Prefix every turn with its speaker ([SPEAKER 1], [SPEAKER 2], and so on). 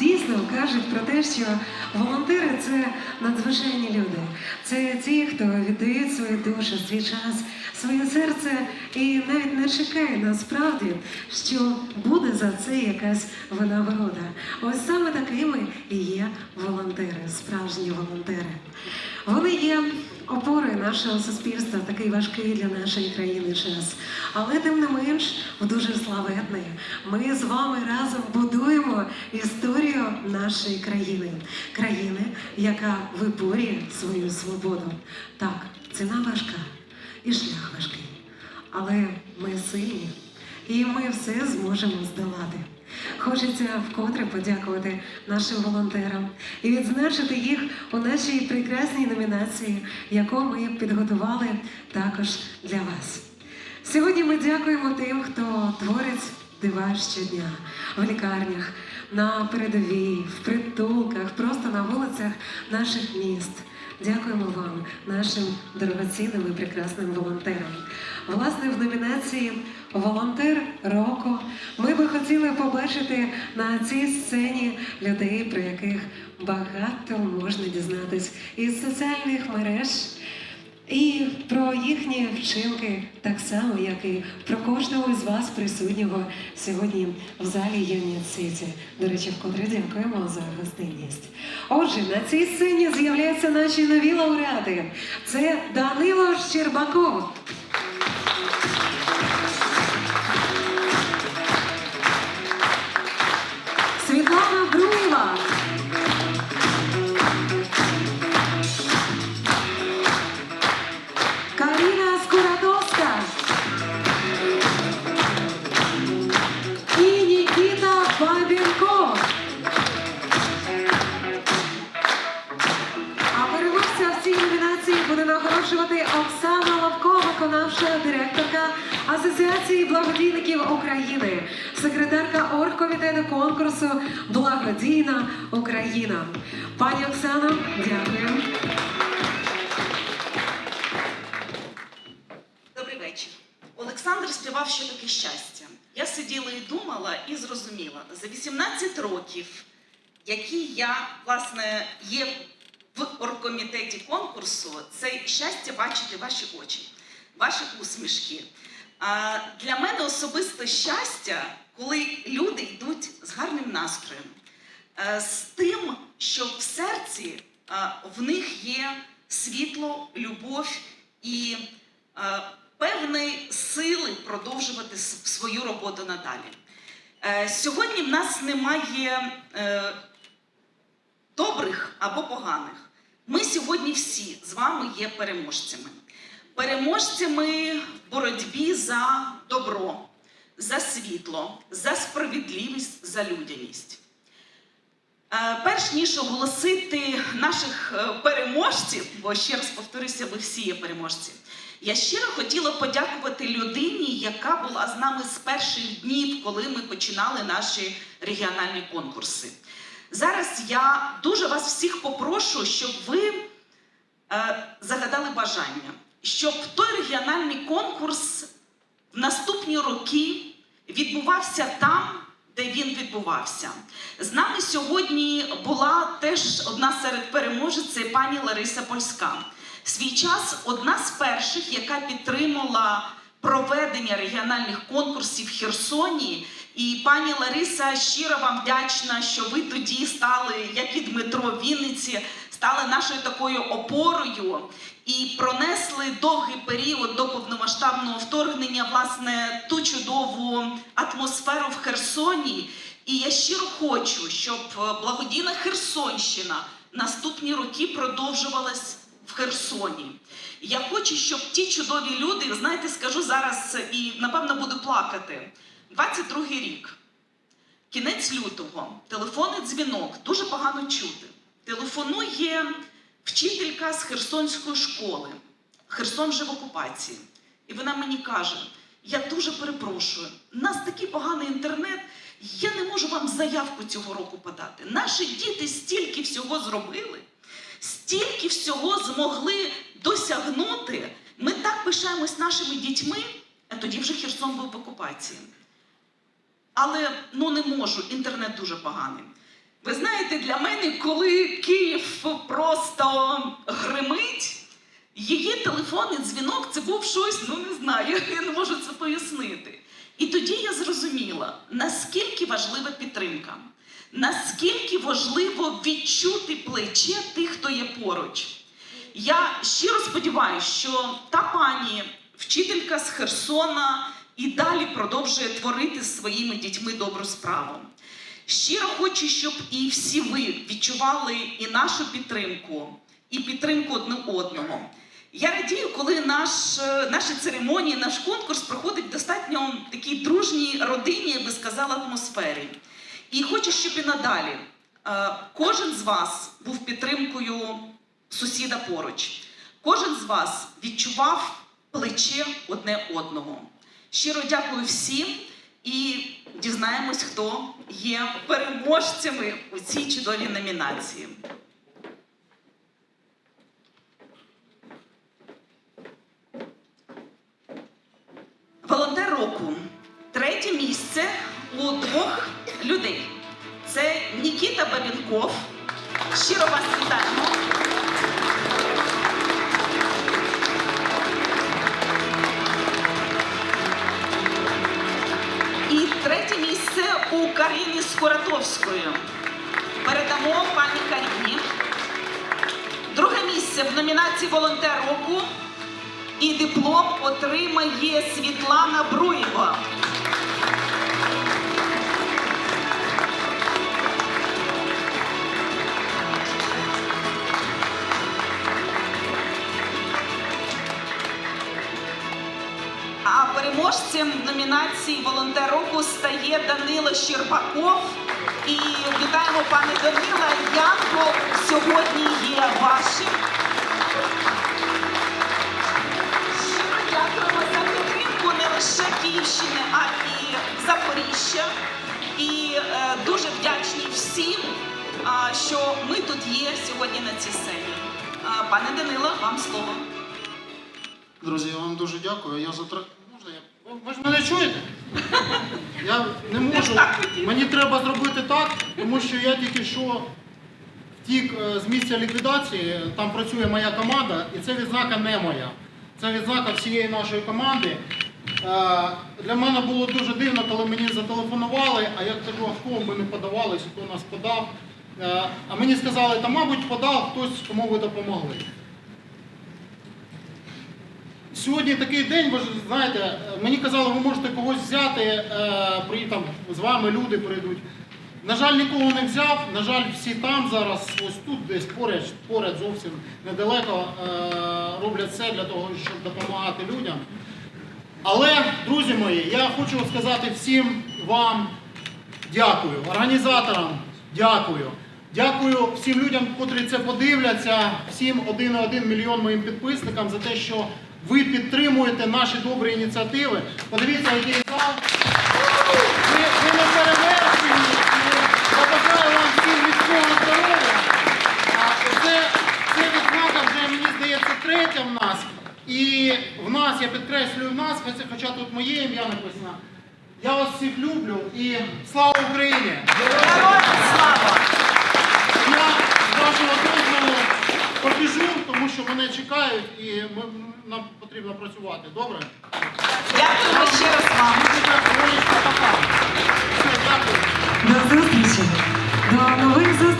[SPEAKER 1] дійсно кажуть про те, що волонтери це надзвичайні люди. Це ті, хто віддають свою душу, свій час, своє серце і навіть не чекає насправді, що буде за це якась винагорода. Ось саме такими і є волонтери, справжні волонтери. Вони є опорою нашого суспільства такий важкий для нашої країни час. Але тим не менш, в дуже славетний. Ми з вами разом будуємо історію нашої країни, країни, яка виборює свою свободу. Так, ціна важка і шлях важкий. Але ми сильні, і ми все зможемо здолати. Хочеться вкотре подякувати нашим волонтерам і відзначити їх у нашій прекрасній номінації, яку ми підготували також для вас. Сьогодні ми дякуємо тим, хто творить дива щодня в лікарнях, на передовій, в притулках, просто на вулицях наших міст. Дякуємо вам, нашим дорогоцінним і прекрасним волонтерам. Власне, в номінації Волонтер року ми би хотіли побачити на цій сцені людей, про яких багато можна дізнатись із соціальних мереж. І про їхні вчинки так само, як і про кожного з вас присутнього сьогодні в залі Юніт Сіті. До речі, вкотре дякуємо за гостинність. Отже, на цій сцені з'являються наші нові лауреати. Це Данило Щербаков. Виконавча директорка Асоціації благодійників України, секретарка оргкомітету конкурсу Благодійна Україна. Пані Оксана, дякую.
[SPEAKER 2] Добрий вечір. Олександр співав, що таке щастя. Я сиділа і думала і зрозуміла, за 18 років, які я, власне, є в оргкомітеті конкурсу, це щастя бачити ваші очі, ваші усмішки. Для мене особисто щастя, коли люди йдуть з гарним настроєм, е, з тим, що в серці е, в них є світло, любов і е, певної сили продовжувати свою роботу надалі. Сьогодні в нас немає добрих або поганих. Ми сьогодні всі з вами є переможцями. Переможцями в боротьбі за добро, за світло, за справедливість, за людяність. Е, Перш ніж оголосити наших е, переможців, бо ще раз повторюся, ви всі є переможці. Я щиро хотіла подякувати людині, яка була з нами з перших днів, коли ми починали наші регіональні конкурси. Зараз я дуже вас всіх попрошу, щоб ви е, загадали бажання, щоб той регіональний конкурс в наступні роки відбувався там, де він відбувався. З нами сьогодні була теж одна серед переможець, пані Лариса Польська. Свій час одна з перших, яка підтримала проведення регіональних конкурсів в Херсоні. І пані Лариса щиро вам вдячна, що ви тоді стали, як і Дмитро в Вінниці, стали нашою такою опорою і пронесли довгий період до повномасштабного вторгнення, власне, ту чудову атмосферу в Херсоні. І я щиро хочу, щоб е, благодійна Херсонщина наступні роки продовжувалась в Херсоні. Я хочу, щоб ті чудові люди, знаєте, скажу зараз і напевно буду плакати. 22-й рік. Кінець лютого, телефонний дзвінок, дуже погано чути. Телефонує вчителька з Херсонської школи. Херсон вже в окупації. І вона мені каже: я дуже перепрошую, у нас такий поганий інтернет, я не можу вам заявку цього року подати. Наші діти стільки всього зробили, стільки всього змогли досягнути. Ми так пишаємось нашими дітьми, а тоді вже Херсон був в окупації. але ну не можу, інтернет дуже поганий. Ви знаєте, для мене, коли Київ просто гримить, її телефонний дзвінок це був щось, ну не знаю, я не можу це пояснити. І тоді я зрозуміла, наскільки важлива підтримка, наскільки важливо відчути плече тих, хто є поруч. Я щиро сподіваюся, що та пані, вчителька з Херсона, і далі продовжує творити з своїми дітьми добру справу. Щиро хочу, щоб і всі ви відчували і нашу підтримку, і підтримку одне одного. Я радію, коли наш, е, наші церемонії, наш конкурс проходить в достатньо такій дружній родині, я би сказала, атмосфері. І хочу, щоб і надалі е, кожен з вас був підтримкою сусіда поруч. Кожен з вас відчував плече одне одного. Щиро дякую всім і дізнаємось, хто є переможцями у цій чудовій номінації. Волонтер року. Третє місце у двох людей. Це Нікіта Бабінков. Щиро вас вітаємо. У Каріні Скуратовської. Передамо пані Каріні. Друге місце в номінації Волонтер року. І диплом отримає Світлана Бруєва. Переможцем номінації Волонтер року стає Данило Щербаков. І вітаємо пане Данила. Янко сьогодні є вашим. Щиро дякуємо за підтримку не лише Київщини, а і Запоріжжя. І е, дуже вдячні всім, а, що ми тут є сьогодні на цій сцені. А, пане Данило, вам слово.
[SPEAKER 3] Друзі, я вам дуже дякую. Я затра... Я? Ви- ж мене чуєте? Я не можу. Мені треба зробити так, тому що я тільки що втік е, з місця ліквідації, там працює моя команда, і це відзнака не моя. Це відзнака всієї нашої команди. Е, Для мене було дуже дивно, коли мені зателефонували, а я кажу, а хто ми не подавалися, хто нас подав. Е, А мені сказали, та мабуть подав хтось, кому ви допомогли. Сьогодні такий день, ви ж знаєте, мені казали, ви можете когось взяти, е, при, там, з вами люди прийдуть. На жаль, нікого не взяв. На жаль, всі там зараз, ось тут, десь поряд, поряд зовсім недалеко, е, роблять все для того, щоб допомагати людям. Але, друзі мої, я хочу сказати всім вам дякую, організаторам дякую. Дякую всім людям, котрі це подивляться, всім 1,1 мільйон моїм підписникам за те, що ви підтримуєте наші добрі ініціативи. Подивіться, який зал. Ви, ви не перевершені. Я бажаю вам всім міцного здоров'я. Це, це відзнака вже, мені здається, третя в нас. І в нас, я підкреслюю в нас, хоча, тут моє ім'я написано. Я вас всіх люблю і слава Україні!
[SPEAKER 2] Героям слава!
[SPEAKER 3] Я вашого побіжу, тому що мене чекають і ми, нам потрібно працювати. Добре?
[SPEAKER 2] Дякую ще раз вам.
[SPEAKER 3] Дякую. До зустрічі. До нових
[SPEAKER 1] До зустрічі!